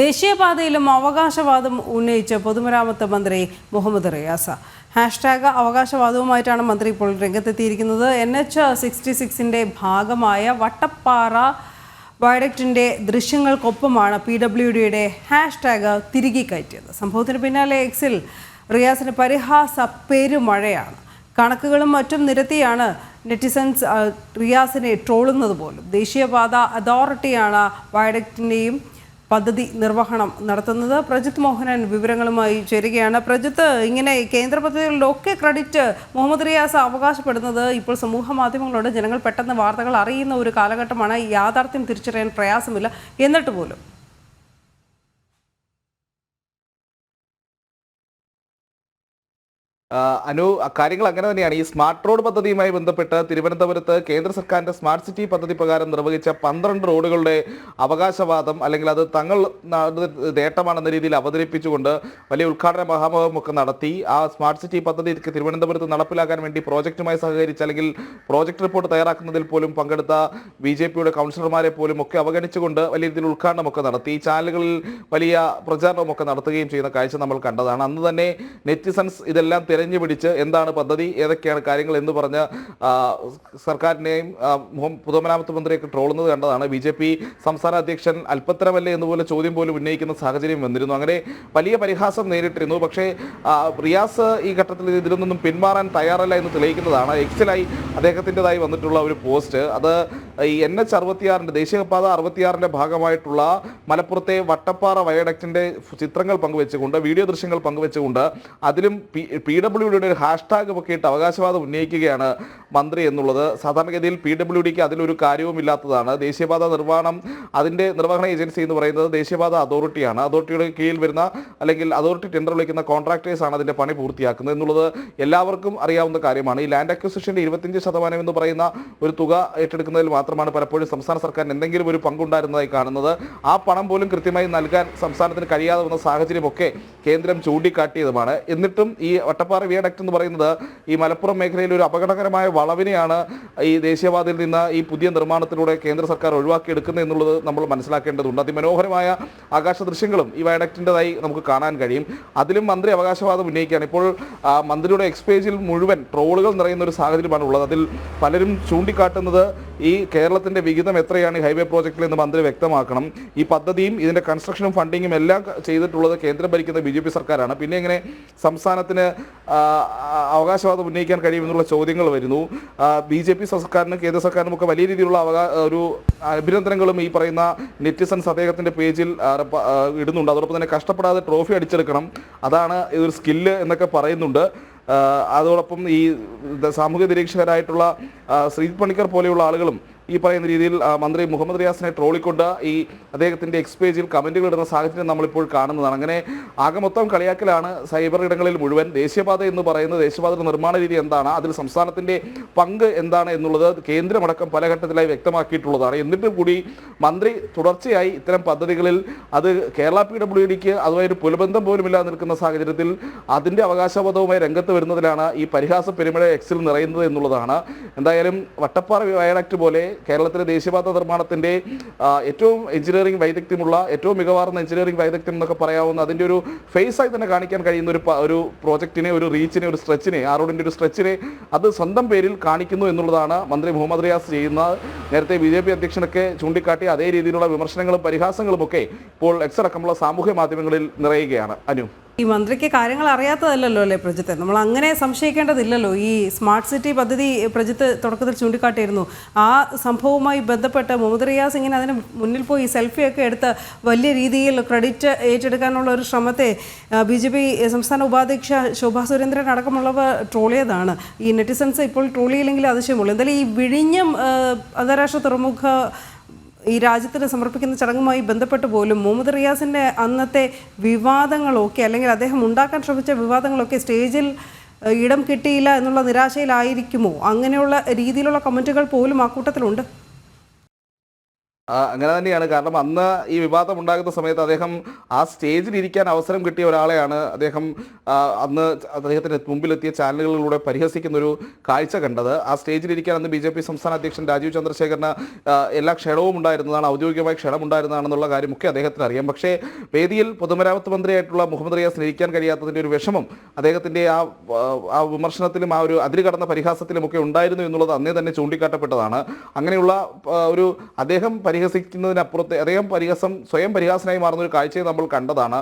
ദേശീയപാതയിലും അവകാശവാദം ഉന്നയിച്ച് പൊതുമരാമത്ത് മന്ത്രി മുഹമ്മദ് റിയാസ. ഹാഷ്ടാഗ് അവകാശവാദവുമായിട്ടാണ് മന്ത്രി ഇപ്പോൾ രംഗത്തെത്തിയിരിക്കുന്നത്. എൻ എച്ച് സിക്സ്റ്റി സിക്സിന്റെ ഭാഗമായ വട്ടപ്പാറ വയഡക്റ്റിന്റെ ദൃശ്യങ്ങൾക്കൊപ്പമാണ് പി ഡബ്ല്യു ഡിയുടെ ഹാഷ്ടാഗ് തിരികെ കയറ്റിയത്. സംഭവത്തിന് പിന്നാലെ എക്സിൽ റിയാസിന് പരിഹാസ പെരുമഴയാണ്. കണക്കുകളും മറ്റും നിരത്തിയാണ് നെറ്റിസൺസ് റിയാസിനെ ട്രോളുന്നത് പോലും. ദേശീയപാത അതോറിറ്റിയാണ് വയഡക്റ്റിന്റെയും പദ്ധതി നിർവഹണം നടത്തുന്നത് പ്രജിത്ത് മോഹനൻ വിവരങ്ങളുമായി ചേരുകയാണ്. പ്രജിത്ത് ഇങ്ങനെ കേന്ദ്ര പദ്ധതികളിലൊക്കെ ക്രെഡിറ്റ് മുഹമ്മദ് റിയാസ് അവകാശപ്പെടുന്നത് ഇപ്പോൾ സമൂഹ മാധ്യമങ്ങളോട് ജനങ്ങൾ പെട്ടെന്ന് വാർത്തകൾ അറിയുന്ന ഒരു കാലഘട്ടമാണ്. യാഥാർത്ഥ്യം തിരിച്ചറിയാൻ പ്രയാസമില്ല. എന്നിട്ട് പോലും അനു കാര്യങ്ങൾ അങ്ങനെ തന്നെയാണ്. ഈ സ്മാർട്ട് റോഡ് പദ്ധതിയുമായി ബന്ധപ്പെട്ട് തിരുവനന്തപുരത്ത് കേന്ദ്ര സർക്കാരിന്റെ സ്മാർട്ട് സിറ്റി പദ്ധതി പ്രകാരം നിർവഹിച്ച പന്ത്രണ്ട് റോഡുകളുടെ അവകാശവാദം അല്ലെങ്കിൽ അത് തങ്ങൾ നേട്ടമാണെന്ന രീതിയിൽ അവതരിപ്പിച്ചുകൊണ്ട് വലിയ ഉദ്ഘാടന മഹാമഹമൊക്കെ നടത്തി. ആ സ്മാർട്ട് സിറ്റി പദ്ധതി തിരുവനന്തപുരത്ത് നടപ്പിലാക്കാൻ വേണ്ടി പ്രോജക്റ്റുമായി സഹകരിച്ച് അല്ലെങ്കിൽ പ്രോജക്ട് റിപ്പോർട്ട് തയ്യാറാക്കുന്നതിൽ പോലും പങ്കെടുത്ത ബി ജെ പിയുടെ കൗൺസിലർമാരെ പോലും ഒക്കെ അവഗണിച്ചുകൊണ്ട് വലിയ രീതിയിൽ ഉദ്ഘാടനമൊക്കെ നടത്തി. ചാനലുകളിൽ വലിയ പ്രചാരണമൊക്കെ നടത്തുകയും ചെയ്യുന്ന കാഴ്ച നമ്മൾ കണ്ടതാണ്. അന്ന് തന്നെ നെറ്റിസൺസ് ഇതെല്ലാം തിരഞ്ഞു പിടിച്ച് എന്താണ് പദ്ധതി ഏതൊക്കെയാണ് കാര്യങ്ങൾ എന്ന് പറഞ്ഞ സർക്കാരിനെയും പൊതുമരാമത്ത് മന്ത്രിയൊക്കെ ട്രോളുന്നത് കണ്ടതാണ്. ബി ജെ പി സംസ്ഥാന അധ്യക്ഷൻ അല്പത്തരമല്ലേ എന്നുപോലെ ചോദ്യം പോലും ഉന്നയിക്കുന്ന സാഹചര്യം വന്നിരുന്നു. അങ്ങനെ വലിയ പരിഹാസം നേരിട്ടിരുന്നു. പക്ഷേ റിയാസ് ഈ ഘട്ടത്തിൽ ഇതിൽ നിന്നും പിന്മാറാൻ തയ്യാറല്ല എന്ന് തെളിയിക്കുന്നതാണ്. എക്സിലായി അദ്ദേഹത്തിന്റെതായി വന്നിട്ടുള്ള ഒരു പോസ്റ്റ്. അത് ഈ എൻ എച്ച് അറുപത്തിയാറിന്റെ ദേശീയപാത അറുപത്തിയാറിന്റെ ഭാഗമായിട്ടുള്ള മലപ്പുറത്തെ വട്ടപ്പാറ വയഡക്റ്റിന്റെ ചിത്രങ്ങൾ പങ്കുവെച്ചുകൊണ്ട് വീഡിയോ ദൃശ്യങ്ങൾ പങ്കുവെച്ചുകൊണ്ട് അതിലും പി ഡബ്ല്യു ഡിയുടെ ഒരു ഹാഷ്ടാഗ് ഒക്കെ ഇട്ട് അവകാശവാദം ഉന്നയിക്കുകയാണ് മന്ത്രി എന്നുള്ളത്. സാധാരണഗതിയിൽ പി ഡബ്ല്യു ഡിക്ക് അതിലൊരു കാര്യവും ഇല്ലാത്തതാണ് ദേശീയപാത നിർവഹണം അതിന്റെ നിർവഹണ ഏജൻസി എന്ന് പറയുന്നത് ദേശീയപാത അതോറിറ്റിയാണ്. അതോറിറ്റിയുടെ കീഴിൽ വരുന്ന അല്ലെങ്കിൽ അതോറിറ്റി ടെൻഡർ വിളിക്കുന്ന കോൺട്രാക്ടേഴ്സാണ് അതിന്റെ പണി പൂർത്തിയാക്കുന്നത് എന്നുള്ളത് എല്ലാവർക്കും അറിയാവുന്ന കാര്യമാണ്. ഈ ലാൻഡ് അക്വിസിഷന്റെ ഇരുപത്തിയഞ്ച് ശതമാനം എന്ന് പറയുന്ന ഒരു തുക ഏറ്റെടുക്കുന്നതിൽ മാത്രമാണ് പലപ്പോഴും സംസ്ഥാന സർക്കാരിന് എന്തെങ്കിലും ഒരു പങ്കുണ്ടായിരുന്നതായി കാണുന്നത്. ആ പണം പോലും കൃത്യമായി നൽകാൻ സംസ്ഥാനത്തിന് കഴിയാതെ വന്ന സാഹചര്യമൊക്കെ കേന്ദ്രം ചൂണ്ടിക്കാട്ടിയതുമാണ്. എന്നിട്ടും ഈ വട്ടപ്പാറ വിയഡക്ട് എന്ന് പറയുന്നത് ഈ മലപ്പുറം മേഖലയിൽ ഒരു അപകടകരമായ വളവിനെയാണ് ഈ ദേശീയപാതയിൽ നിന്ന് ഈ പുതിയ നിർമ്മാണത്തിലൂടെ കേന്ദ്ര സർക്കാർ ഒഴിവാക്കിയെടുക്കുന്നത് എന്നുള്ളത് നമ്മൾ മനസ്സിലാക്കേണ്ടതുണ്ട്. അതിമനോഹരമായ ആകാശ ദൃശ്യങ്ങളും ഈ വയഡക്റ്റിന്റെതായി നമുക്ക് കാണാൻ കഴിയും. അതിലും മന്ത്രി അവകാശവാദം ഉന്നയിക്കുകയാണ്. ഇപ്പോൾ മന്ത്രിയുടെ എക്സ്പേജിൽ മുഴുവൻ ട്രോളുകൾ നിറയുന്ന ഒരു സാഹചര്യമാണ് ഉള്ളത് അതിൽ പലരും ചൂണ്ടിക്കാട്ടുന്നത് ഈ കേരളത്തിന്റെ വിഹിതം എത്രയാണ് ഹൈവേ പ്രോജക്റ്റിൽ എന്ന് മന്ത്രി വ്യക്തമാക്കണം. ഈ പദ്ധതിയും ഇതിന്റെ കൺസ്ട്രക്ഷനും ഫണ്ടിങ്ങും എല്ലാം ചെയ്തിട്ടുള്ളത് കേന്ദ്രം ഭരിക്കുന്ന ബി ജെ പി സർക്കാരാണ്. പിന്നെ എങ്ങനെ സംസ്ഥാനത്തിന് അവകാശവാദം ഉന്നയിക്കാൻ കഴിയുമെന്നുള്ള ചോദ്യങ്ങൾ വരുന്നു. ബി ജെ പി സർക്കാരിനും കേന്ദ്ര സർക്കാരിനും ഒക്കെ വലിയ രീതിയിലുള്ള ഒരു അഭിനന്ദനങ്ങളും ഈ പറയുന്ന നെറ്റിസൺസ് അദ്ദേഹത്തിന്റെ പേജിൽ ഇടുന്നുണ്ട്. അതോടൊപ്പം തന്നെ കഷ്ടപ്പെടാതെ ട്രോഫി അടിച്ചെടുക്കണം. അതാണ് ഇതൊരു സ്കില്ല് എന്നൊക്കെ പറയുന്നുണ്ട്. അതോടൊപ്പം ഈ സാമൂഹ്യ നിരീക്ഷകരായിട്ടുള്ള ശ്രീജിത് പണിക്കർ പോലെയുള്ള ആളുകളും ഈ പറയുന്ന രീതിയിൽ മന്ത്രി മുഹമ്മദ് റിയാസിനെ ട്രോളിക്കൊണ്ട് ഈ അദ്ദേഹത്തിന്റെ എക്സ് പേജിൽ കമന്റുകൾ ഇടുന്ന സാഹചര്യം നമ്മളിപ്പോൾ കാണുന്നതാണ്. അങ്ങനെ ആകെ മൊത്തം കളിയാക്കലാണ് സൈബർ ഇടങ്ങളിൽ മുഴുവൻ. ദേശീയപാത എന്ന് പറയുന്ന ദേശീയപാതയുടെ നിർമ്മാണ രീതി എന്താണ്? അതിൽ സംസ്ഥാനത്തിന്റെ പങ്ക് എന്താണ് എന്നുള്ളത് കേന്ദ്രമടക്കം പല ഘട്ടത്തിലായി വ്യക്തമാക്കിയിട്ടുള്ളതാണ് എന്നിട്ടും കൂടി മന്ത്രി തുടർച്ചയായി ഇത്തരം പദ്ധതികളിൽ അത് കേരള പി ഡബ്ല്യു ഡിക്ക് അതുമായി ഒരു പുലബന്ധം പോലുമില്ലാതെ നിൽക്കുന്ന സാഹചര്യത്തിൽ അതിന്റെ അവകാശവാദവുമായി രംഗത്ത് വരുന്നതിലാണ് ഈ പരിഹാസ പെരുമഴ എക്സിൽ നിറയുന്നത് എന്നുള്ളതാണ്. എന്തായാലും വട്ടപ്പാറ വയഡക്ട് പോലെ കേരളത്തിലെ ദേശീയപാത നിർമ്മാണത്തിന്റെ ഏറ്റവും എഞ്ചിനീയറിംഗ് വൈദഗ്ധ്യമുള്ള ഏറ്റവും മികവാർന്ന എഞ്ചിനീയറിംഗ് വൈദഗ്ധ്യം എന്നൊക്കെ പറയാവുന്ന അതിന്റെ ഒരു ഫേസ് ആയി തന്നെ കാണിക്കാൻ കഴിയുന്ന ഒരു ഒരു പ്രോജക്റ്റിനെ ഒരു റീച്ചിനെ ഒരു സ്ട്രെച്ചിനെ ആ റോഡിന്റെ ഒരു സ്ട്രെച്ചിനെ അത് സ്വന്തം പേരിൽ കാണിക്കുന്നു എന്നുള്ളതാണ് മന്ത്രി മുഹമ്മദ് റിയാസ് ചെയ്യുന്ന നേരത്തെ ബി ജെ പി അധ്യക്ഷനൊക്കെ ചൂണ്ടിക്കാട്ടി അതേ രീതിയിലുള്ള വിമർശനങ്ങളും പരിഹാസങ്ങളും ഒക്കെ ഇപ്പോൾ എക്സ് അടക്കമുള്ള സാമൂഹ്യ മാധ്യമങ്ങളിൽ നിറയുകയാണ്. അനു. ഈ മന്ത്രിക്ക് കാര്യങ്ങൾ അറിയാത്തതല്ലല്ലോ അല്ലേ പ്രജിത്ത്? നമ്മൾ അങ്ങനെ സംശയിക്കേണ്ടതില്ലല്ലോ. ഈ സ്മാർട്ട് സിറ്റി പദ്ധതി പ്രജിത്ത് തുടക്കത്തിൽ ചൂണ്ടിക്കാട്ടിയിരുന്നു. ആ സംഭവവുമായി ബന്ധപ്പെട്ട് മുഹമ്മദ് റിയാസ് ഇങ്ങനെ അതിന് മുന്നിൽ പോയി സെൽഫിയൊക്കെ എടുത്ത് വലിയ രീതിയിൽ ക്രെഡിറ്റ് ഏറ്റെടുക്കാനുള്ള ഒരു ശ്രമത്തെ ബി ജെ പി സംസ്ഥാന ഉപാധ്യക്ഷ ശോഭാ സുരേന്ദ്രൻ അടക്കമുള്ളവർ ട്രോളിയതാണ് ഈ നെറ്റിസൺസ് ഇപ്പോൾ ട്രോളിയില്ലെങ്കിൽ അതിശയമുള്ളൂ. എന്തായാലും ഈ വിഴിഞ്ഞം അന്താരാഷ്ട്ര തുറമുഖ ഈ രാജ്യത്തിന് സമർപ്പിക്കുന്ന ചടങ്ങുമായി ബന്ധപ്പെട്ട് പോലും മുഹമ്മദ് റിയാസിന്റെ അന്നത്തെ വിവാദങ്ങളൊക്കെ അല്ലെങ്കിൽ അദ്ദേഹം ഉണ്ടാക്കാൻ ശ്രമിച്ച വിവാദങ്ങളൊക്കെ സ്റ്റേജിൽ ഇടം കിട്ടിയില്ല എന്നുള്ള നിരാശയിലായിരിക്കുമോ? അങ്ങനെയുള്ള രീതിയിലുള്ള കമന്റുകൾ പോലും ആ കൂട്ടത്തിലുണ്ട്. അങ്ങനെ തന്നെയാണ്. കാരണം അന്ന് ഈ വിവാദം ഉണ്ടാകുന്ന സമയത്ത് അദ്ദേഹം ആ സ്റ്റേജിൽ ഇരിക്കാൻ അവസരം കിട്ടിയ ഒരാളെയാണ് അദ്ദേഹം അന്ന് അദ്ദേഹത്തിന്റെ മുമ്പിലെത്തിയ ചാനലുകളിലൂടെ പരിഹസിക്കുന്ന ഒരു കാഴ്ച കണ്ടത്. ആ സ്റ്റേജിൽ ഇരിക്കാൻ അന്ന് ബി ജെ പി സംസ്ഥാന അധ്യക്ഷൻ രാജീവ് ചന്ദ്രശേഖരന് എല്ലാ ക്ഷണവും ഉണ്ടായിരുന്നതാണ് ഔദ്യോഗികമായി ക്ഷണം ഉണ്ടായിരുന്നതാണെന്നുള്ള കാര്യമൊക്കെ അദ്ദേഹത്തിന് അറിയാം. പക്ഷേ വേദിയിൽ പൊതുമരാമത്ത് മന്ത്രിയായിട്ടുള്ള മുഹമ്മദ് റിയാസിന് ഇരിക്കാൻ കഴിയാത്തതിന്റെ ഒരു വിഷമം അദ്ദേഹത്തിന്റെ ആ ആ വിമർശനത്തിലും ആ ഒരു അതിര് കടന്ന പരിഹാസത്തിലും ഒക്കെ ഉണ്ടായിരുന്നു എന്നുള്ളത് അന്നേ തന്നെ ചൂണ്ടിക്കാട്ടപ്പെട്ടതാണ്. അങ്ങനെയുള്ള ഒരു അദ്ദേഹം പരിഹസിക്കുന്നതിനപ്പുറത്തെ അദ്ദേഹം പരിഹസം സ്വയം പരിഹാസനായി മാറുന്ന ഒരു കാഴ്ചയെ നമ്മൾ കണ്ടതാണ്.